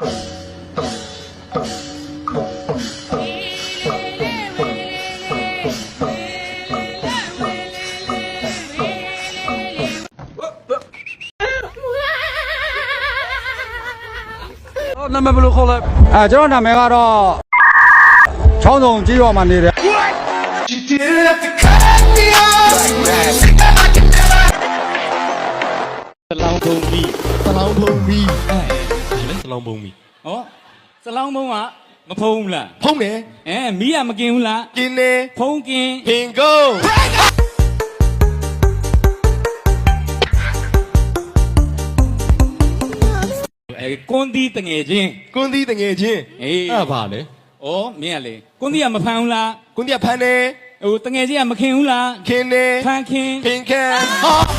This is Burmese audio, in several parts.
နာမည်ဘယ်လိုခေါ်လဲအဲကျွန်တော်နာမည်ကတော့ချောင်းစုံကြီးရွာမှာနေတယ်စလောင်းဖုံးပြီးစလောင်းဖုံးပြီးဒီ လဲစလောင်းဖုံးပြီး ဟောစလောင်းဖုံးကမဖုံးဘူးလား ဖုံးတယ် အဲမီးကမกินဘူးလား กินတယ် ဖုံးกิน ဖင်ကုန်း အဲကွန်ဒီတငယ်ချင်း ကွန်းသီးတငယ်ချင်း အေး အဲ့ဒါပါလေ ဩမင်းကလေကွန်ဒီကမဖမ်းဘူးလား ကွန်းသီးကဖန်တယ် ဟိုတငယ်ချင်းကမခင်ဘူးလား ခင်တယ် ဖမ်းခင် ဖင်ခံဟာ နိုင်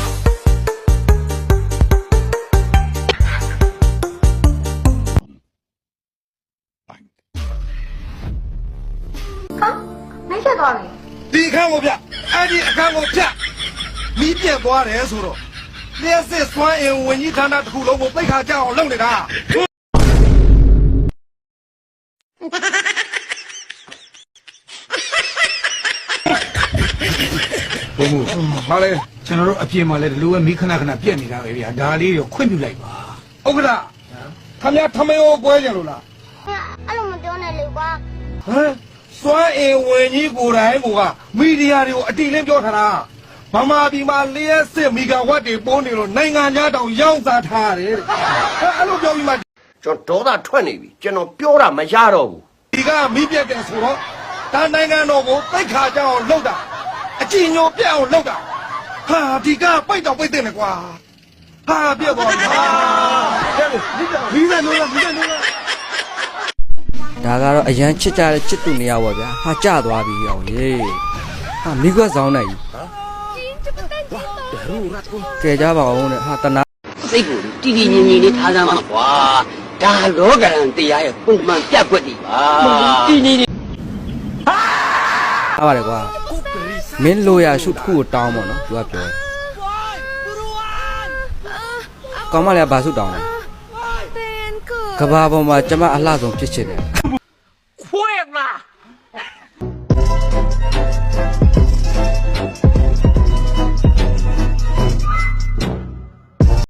ချက်သွားပြီဒီအခန်းကိုပြအဲ့ဒီအခန်းကိုပြမီးပြက်သွားတယ်ဆိုတော့လျှက်စစ်စွမ်းအင်ဝင်ကြီးဌာနတစ်ခုလုံးကိုသိခါကြအောင်လုပ်နေတာဘုံဘူးဟာလေကျွန်တော်တို့အပြင်မှာလည်းဒီလိုပဲမိခဏခဏပြက်နေတာပဲဗျာဒါလေးကိုခွင့်ပြုလိုက်ပါဥက္ကဋ္ဌခမရထမင်းကိုကွဲကြလို့လားအဲ့လိုမပြောနဲ့လေကွာဟမ် စွမ်းအင်ဝင်ကြီးကိုယ်တိုင်ကမီဒီယာတွေကိုအတိအလင်းပြောထားတာမမပြည်မှာလျှက်စစ်မီဂါဝတ်တွေပိုးနေလို့နိုင်ငံခြားတောင်ရောင်းစားထားရတယ်တဲ့အဲ့လိုပြောပြီးမှကျွန်တော်ဒေါသထွက်နေပြီကျွန်တော်ပြောတာမရတော့ဘူးဒီကမီးပြက်တယ်ဆိုတော့ဒါနိုင်ငံတော်ကိုသိခါကြအောင်လုပ်တာအကြည်ညိုပြက်အောင်လုပ်တာဟာဒီကပိတ်တော့ပိတ်တယ်ကွာဟာပြက်သွားပြီဟာမီးတယ်လို့လားမီးတယ်လို့လား ဒါကတော့အရန်ချစ်ကြတဲ့ချစ်သူနေရာပေါ့ဗျာဟာကြသွားပြီအောင်ရေဟာမိခွက်ဆောင်နိုင်ကဲကြပါအောင်တဲ့ဟာတနာစိတ်ကိုတည်တည်ငြိမ်ငြိမ်လေးထားစမ်းပါကွာဒါလောကရန်တရားရဲ့ပုံမှန်ပြတ်ကွက်တွေပါတည်ငြိမ်နေဟာပါတယ်ကွာမင်းလိုရာရှုတစ်ခုကိုတောင်းပေါ့နော်သူကပြောတယ်ကောင်းမလေးကဘာစုတောင်းလဲကဘာပေါ်မှာကျမအလှဆုံးဖြစ်ချင်တယ် พวกล่ะ